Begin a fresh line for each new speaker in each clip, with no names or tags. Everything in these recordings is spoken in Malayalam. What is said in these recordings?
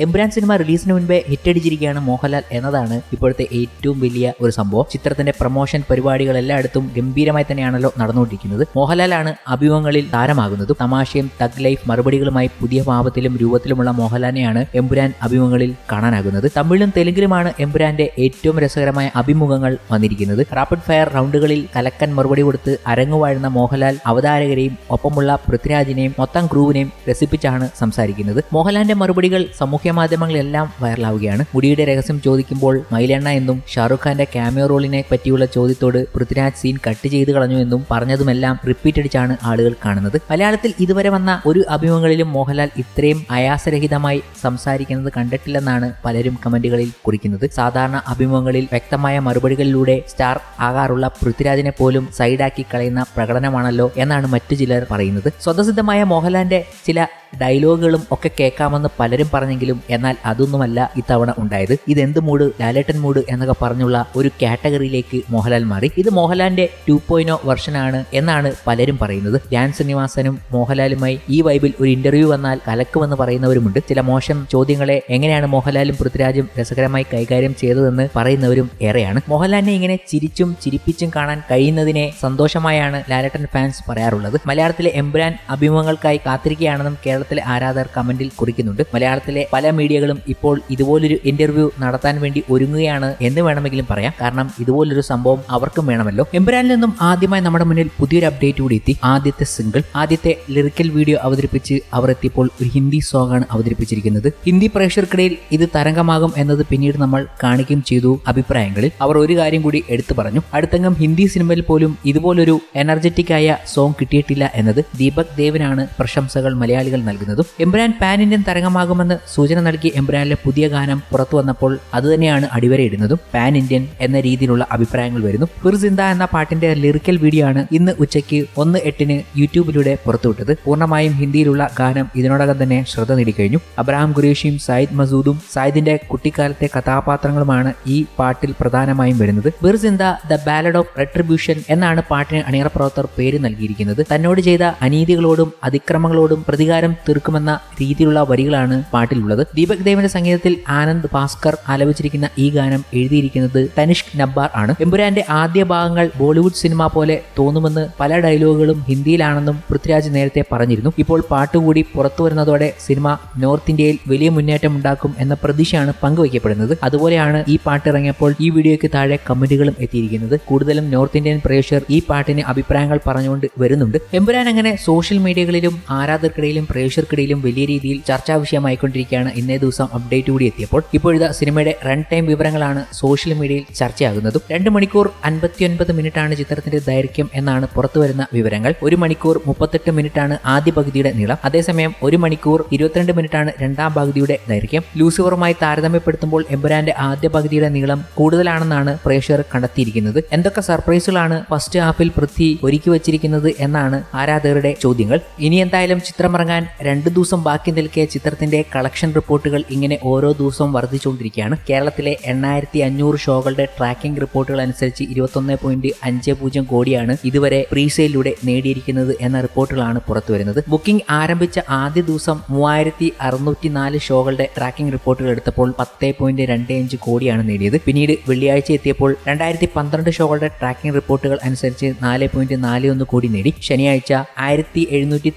എംബ്രാൻ സിനിമ റിലീസിന് മുൻപേ ഹിറ്റടിച്ചിരിക്കുകയാണ് മോഹൻലാൽ എന്നതാണ് ഇപ്പോഴത്തെ ഏറ്റവും വലിയ ഒരു സംഭവം. ചിത്രത്തിന്റെ പ്രൊമോഷൻ പരിപാടികൾ എല്ലായിടത്തും ഗംഭീരമായി തന്നെയാണല്ലോ നടന്നുകൊണ്ടിരിക്കുന്നത്. മോഹൻലാലാണ് അഭിമുഖങ്ങളിൽ താരമാകുന്നതും. തമാശയും തഗ് ലൈഫ് മറുപടികളുമായി പുതിയ ഭാവത്തിലും രൂപത്തിലുമുള്ള മോഹൻലാലിനെയാണ് എംബുരാൻ അഭിമുഖങ്ങളിൽ കാണാനാകുന്നത്. തമിഴിലും തെലുങ്കിലുമാണ് എംബുരാന്റെ ഏറ്റവും രസകരമായ അഭിമുഖങ്ങൾ വന്നിരിക്കുന്നത്. റാപ്പിഡ് ഫയർ റൗണ്ടുകളിൽ കലക്കൻ മറുപടി കൊടുത്ത് അരങ്ങുവാഴുന്ന മോഹൻലാൽ അവതാരകരെയും ഒപ്പമുള്ള പൃഥ്വിരാജിനെയും മൊത്തം ക്രൂവിനെയും രസിപ്പിച്ചാണ് സംസാരിക്കുന്നത്. മോഹൻലാലിന്റെ മറുപടികൾ സാമൂഹ്യ മാധ്യമങ്ങളിലെല്ലാം വൈറലാവുകയാണ്. മുടിയുടെ രഹസ്യം ചോദിക്കുമ്പോൾ മൈലെണ്ണ എന്നും ഷാറുഖ് ഖാന്റെ ക്യാമിയോ റോളിനെ പറ്റിയുള്ള ചോദ്യത്തോട് പൃഥ്വിരാജ് സീൻ കട്ട് ചെയ്ത് കളഞ്ഞു എന്നും പറഞ്ഞതുമെല്ലാം റിപ്പീറ്റ് അടിച്ചാണ് ആളുകൾ കാണുന്നത്. മലയാളത്തിൽ ഇതുവരെ വന്ന ഒരു അഭിമുഖങ്ങളിലും മോഹൻലാൽ ഇത്രയും ആയാസരഹിതമായി സംസാരിക്കുന്നത് കണ്ടിട്ടില്ലെന്നാണ് പലരും കമന്റുകളിൽ കുറിക്കുന്നത്. സാധാരണ അഭിമുഖങ്ങളിൽ വ്യക്തമായ മറുപടികളിലൂടെ സ്റ്റാർ ആകാറുള്ള പൃഥ്വിരാജിനെ പോലും സൈഡാക്കി കളയുന്ന പ്രകടനമാണല്ലോ എന്നാണ് മറ്റു ചിലർ പറയുന്നത്. സ്വതസിദ്ധമായ മോഹൻലാലിന്റെ ചില ഡയലോഗുകളും ഒക്കെ കേൾക്കാമെന്ന് പലരും പറഞ്ഞെങ്കിലും എന്നാൽ അതൊന്നുമല്ല ഇത്തവണ ഉണ്ടായത്. ഇതെന്ത് മൂഡ്? ലാലേട്ടൻ മൂഡ് എന്നൊക്കെ പറഞ്ഞുള്ള ഒരു കാറ്റഗറിയിലേക്ക് മോഹൻലാൽ മാറി. ഇത് മോഹൻലാലിന്റെ ടു പോയിനോ വെർഷനാണ് എന്നാണ് പലരും പറയുന്നത്. ധ്യാൻ ശ്രീനിവാസനും മോഹൻലാലുമായി ഈ വൈബിൽ ഒരു ഇന്റർവ്യൂ വന്നാൽ കലക്കുമെന്ന് പറയുന്നവരുമുണ്ട്. ചില മോശം ചോദ്യങ്ങളെ എങ്ങനെയാണ് മോഹൻലാലും പൃഥ്വിരാജും രസകരമായി കൈകാര്യം ചെയ്തതെന്ന് പറയുന്നവരും ഏറെയാണ്. മോഹൻലാലിനെ ഇങ്ങനെ ചിരിച്ചും ചിരിപ്പിച്ചും കാണാൻ കഴിയുന്നതിനെ സന്തോഷമായാണ് ലാലേട്ടൻ ഫാൻസ് പറയാറുള്ളത്. മലയാളത്തിലെ എംബ്രാൻ അഭിമുഖങ്ങൾക്കായി കാത്തിരിക്കുകയാണെന്നും കേരളത്തിലെ ആരാധകർ കമന്റിൽ കുറിക്കുന്നുണ്ട്. മലയാളത്തിലെ പല മീഡിയകളും ഇപ്പോൾ ഇതുപോലൊരു ഇന്റർവ്യൂ നടത്താൻ വേണ്ടി ഒരുങ്ങുകയാണ് എന്ന് വേണമെങ്കിലും പറയാം. കാരണം ഇതുപോലൊരു സംഭവം അവർക്കും വേണമല്ലോ. എംബ്രാനിൽ നിന്നും ആദ്യമായി നമ്മുടെ മുന്നിൽ പുതിയൊരു അപ്ഡേറ്റ് കൂടി എത്തി. ആദ്യത്തെ സിംഗിൾ ആദ്യത്തെ ലിറിക്കൽ വീഡിയോ അവതരിപ്പിച്ച് അവർ എത്തിയപ്പോൾ ഒരു ഹിന്ദി സോങ് ആണ് അവതരിപ്പിച്ചിരിക്കുന്നത്. ഹിന്ദി പ്രേക്ഷകർക്കിടയിൽ ഇത് തരംഗമാകും എന്നത് പിന്നീട് നമ്മൾ കാണിക്കുകയും ചെയ്തു അഭിപ്രായങ്ങളിൽ. അവർ ഒരു കാര്യം കൂടി എടുത്തു പറഞ്ഞു. അടുത്തങ്ങം ഹിന്ദി സിനിമയിൽ പോലും ഇതുപോലൊരു എനർജറ്റിക് ആയ സോങ് കിട്ടിയിട്ടില്ല എന്നത് ദീപക് ദേവിനാണ് പ്രശംസകൾ മലയാളികൾ നൽകുന്നതും എംബ്രാൻ പാൻ ഇന്ത്യൻ തരംഗമാകുമെന്ന് സൂചന നൽകി എംബ്രാനിലെ പുതിയ ഗാനം പുറത്തു വന്നപ്പോൾ അതുതന്നെയാണ് അടിവരയിടുന്നതും പാൻ ഇന്ത്യൻ എന്ന രീതിയിലുള്ള അഭിപ്രായങ്ങൾ വരുന്നു. ഫിർസിന്ത എന്ന പാട്ടിന്റെ ലിറിക്കൽ വീഡിയോ ആണ് ഇന്ന് ഉച്ചയ്ക്ക് ഒന്ന് എട്ടിന് യൂട്യൂബിലൂടെ പുറത്തുവിട്ടത്. പൂർണമായും ഹിന്ദിയിലുള്ള ഗാനം ഇതിനോടകം തന്നെ ശ്രദ്ധ നേടിക്കഴിഞ്ഞു. അബ്രഹാം ഖുറേഷിയും സായിദ് മസൂദും സായിദിന്റെ കുട്ടിക്കാലത്തെ കഥാപാത്രങ്ങളുമാണ് ഈ പാട്ടിൽ പ്രധാനമായും വരുന്നത്. ബിർസിന്ത ദ ബാലഡ് ഓഫ് റെട്രിബ്യൂഷൻ എന്നാണ് പാട്ടിന് അണിയറ പ്രവർത്തകർ പേര് നൽകിയിരിക്കുന്നത്. തന്നോട് ചെയ്ത അനീതികളോടും അതിക്രമങ്ങളോടും പ്രതികാരം തീർക്കുമെന്ന രീതിയിലുള്ള വരികളാണ് പാട്ടിലുള്ളത്. ദീപക് ദേവിന്റെ സംഗീതത്തിൽ ആനന്ദ് ഭാസ്കർ ആലപിച്ചിരിക്കുന്ന ഈ ഗാനം എഴുതിയിരിക്കുന്നത് തനിഷ് നബ്ബാർ ആണ്. എമ്പുരാന്റെ ആദ്യ ഭാഗങ്ങൾ ബോളിവുഡ് സിനിമ പോലെ തോന്നുമെന്ന് പല ഡയലോഗുകളും ഹിന്ദിയിലാണെന്നും പൃഥ്വിരാജ് നേരത്തെ പറഞ്ഞിരുന്നു. ഇപ്പോൾ പാട്ടുകൂടി പുറത്തു വരുന്നതോടെ സിനിമ നോർത്ത് ഇന്ത്യയിൽ വലിയ മുന്നേറ്റം ഉണ്ടാക്കും എന്ന പ്രതീക്ഷയാണ് പങ്കുവയ്ക്കപ്പെടുന്നത്. അതുപോലെയാണ് ഈ പാട്ട് ഇറങ്ങിയപ്പോൾ ഈ വീഡിയോയ്ക്ക് താഴെ കമന്റുകളും എത്തിയിരിക്കുന്നത്. കൂടുതലും നോർത്ത് ഇന്ത്യൻ പ്രേക്ഷകർ ഈ പാട്ടിന് അഭിപ്രായങ്ങൾ പറഞ്ഞുകൊണ്ട് വരുന്നുണ്ട്. എമ്പുരാൻ അങ്ങനെ സോഷ്യൽ മീഡിയകളിലും ആരാധകർക്കിടയിലും പ്രേക്ഷകർക്കിടയിലും വലിയ രീതിയിൽ ചർച്ചാ വിഷയമായിക്കൊണ്ടിരിക്കുകയാണ് ഇന്നേ ദിവസം അപ്ഡേറ്റ് കൂടി എത്തിയപ്പോൾ. ഇപ്പോഴത്തെ സിനിമയുടെ റൺ ടൈം വിവരങ്ങളാണ് സോഷ്യൽ മീഡിയയിൽ ചർച്ചയാകുന്നതും. രണ്ട് മണിക്കൂർ അൻപത്തിയൊൻപത് മിനിറ്റാണ് ചിത്രത്തിന്റെ ദൈർഘ്യം എന്നാണ് പുറത്തുവരുന്ന വിവരങ്ങൾ. ഒരു മണിക്കൂർ മുപ്പത്തെട്ട് മിനിറ്റാണ് ആദ്യ പകുതിയുടെ നീളം. അതേസമയം ഒരു മണിക്കൂർ ഇരുപത്തിരണ്ട് മിനിറ്റാണ് രണ്ടാം പകുതിയുടെ ദൈർഘ്യം. ലൂസിഫറുമായി താരതമ്യപ്പെടുത്തുമ്പോൾ എമ്പുരാന്റെ ആദ്യ പകുതിയുടെ നീളം കൂടുതലാണെന്നാണ് പ്രേക്ഷകർ കണ്ടെത്തിയിരിക്കുന്നത്. എന്തൊക്കെ സർപ്രൈസുകളാണ് ഫസ്റ്റ് ഹാഫിൽ പൃഥ്വി ഒരുക്കി വച്ചിരിക്കുന്നത് എന്നാണ് ആരാധകരുടെ ചോദ്യങ്ങൾ. ഇനി എന്തായാലും ചിത്രമിറങ്ങാൻ രണ്ടു ദിവസം ബാക്കി നിൽക്കിയ ചിത്രത്തിന്റെ കളക്ഷൻ റിപ്പോർട്ടുകൾ ഇങ്ങനെ ഓരോ ദിവസവും വർദ്ധിച്ചുകൊണ്ടിരിക്കുകയാണ്. കേരളത്തിലെ എണ്ണായിരത്തി അഞ്ഞൂറ് ഷോകളുടെ ട്രാക്കിംഗ് റിപ്പോർട്ടുകൾ അനുസരിച്ച് ഇരുപത്തൊന്ന് പോയിന്റ് അഞ്ച് പൂജ്യം കോടിയാണ് ഇതുവരെ പ്രീസെയിലൂടെ നേടിയിരിക്കുന്നത് എന്ന റിപ്പോർട്ടുകളാണ് പുറത്തു വരുന്നത്. ബുക്കിംഗ് ആരംഭിച്ച ആദ്യ ദിവസം മൂവായിരത്തി അറുന്നൂറ്റി നാല് ഷോകളുടെ ട്രാക്കിംഗ് റിപ്പോർട്ടുകൾ എടുത്തപ്പോൾ പത്ത് പോയിന്റ് രണ്ട് അഞ്ച് കോടിയാണ് നേടിയത്. പിന്നീട് വെള്ളിയാഴ്ച എത്തിയപ്പോൾ രണ്ടായിരത്തി പന്ത്രണ്ട് ഷോകളുടെ ട്രാക്കിംഗ് റിപ്പോർട്ടുകൾ അനുസരിച്ച് നാല് പോയിന്റ് നാല് ഒന്ന് കോടി നേടി. ശനിയാഴ്ച ആയിരത്തി എഴുന്നൂറ്റി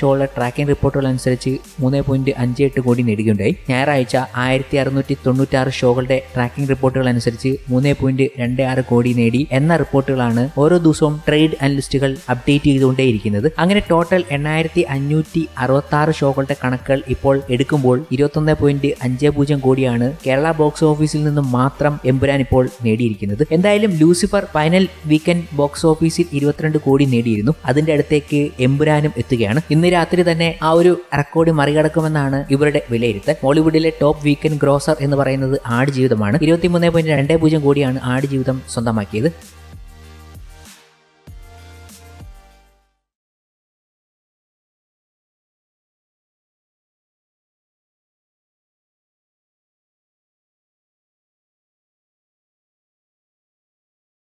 ഷോകളുടെ ട്രാക്കിംഗ് റിപ്പോർട്ടുകൾ അനുസരിച്ച് മൂന്ന് പോയിന്റ് അഞ്ച് എട്ട് കോടി നേടുകയുണ്ടായി ഞായറാഴ്ച ആയിരത്തി അറുന്നൂറ്റി തൊണ്ണൂറ്റാറ് ഷോകളുടെ ട്രാക്കിംഗ് റിപ്പോർട്ടുകൾ അനുസരിച്ച് മൂന്ന് പോയിന്റ് രണ്ട് ആറ് കോടി നേടി എന്ന റിപ്പോർട്ടുകളാണ് ഓരോ ദിവസവും ട്രേഡ് അനലിസ്റ്റുകൾ അപ്ഡേറ്റ് ചെയ്തുകൊണ്ടേയിരിക്കുന്നത്. അങ്ങനെ ടോട്ടൽ എണ്ണായിരത്തി അഞ്ഞൂറ്റി അറുപത്തി ആറ് ഷോകളുടെ കണക്കുകൾ ഇപ്പോൾ എടുക്കുമ്പോൾ ഇരുപത്തൊന്ന് പോയിന്റ് അഞ്ച് പൂജ്യം കോടിയാണ് കേരള ബോക്സ് ഓഫീസിൽ നിന്നും മാത്രം എമ്പുരാൻ ഇപ്പോൾ നേടിയിരിക്കുന്നത്. എന്തായാലും ലൂസിഫർ ഫൈനൽ വീക്കെൻഡ് ബോക്സ് ഓഫീസിൽ ഇരുപത്തിരണ്ട് കോടി നേടിയിരുന്നു. അതിന്റെ അടുത്തേക്ക് എമ്പുരാനും എത്തുകയാണ്. ഇന്ന് രാത്രി തന്നെ ആ ഒരു റെക്കോർഡ് മറികടക്കുമെന്നാണ് ഇവരുടെ വിലയിരുത്തൽ. ബോളിവുഡിലെ ടോപ്പ് വീക്കെൻഡ് ഗ്രോസർ എന്ന് പറയുന്നത് ആടുജീവിതമാണ്. ഇരുപത്തിമൂന്ന് പോയിന്റ് രണ്ട് പൂജ്യം കോടിയാണ് ആടുജീവിതം സ്വന്തമാക്കിയത്.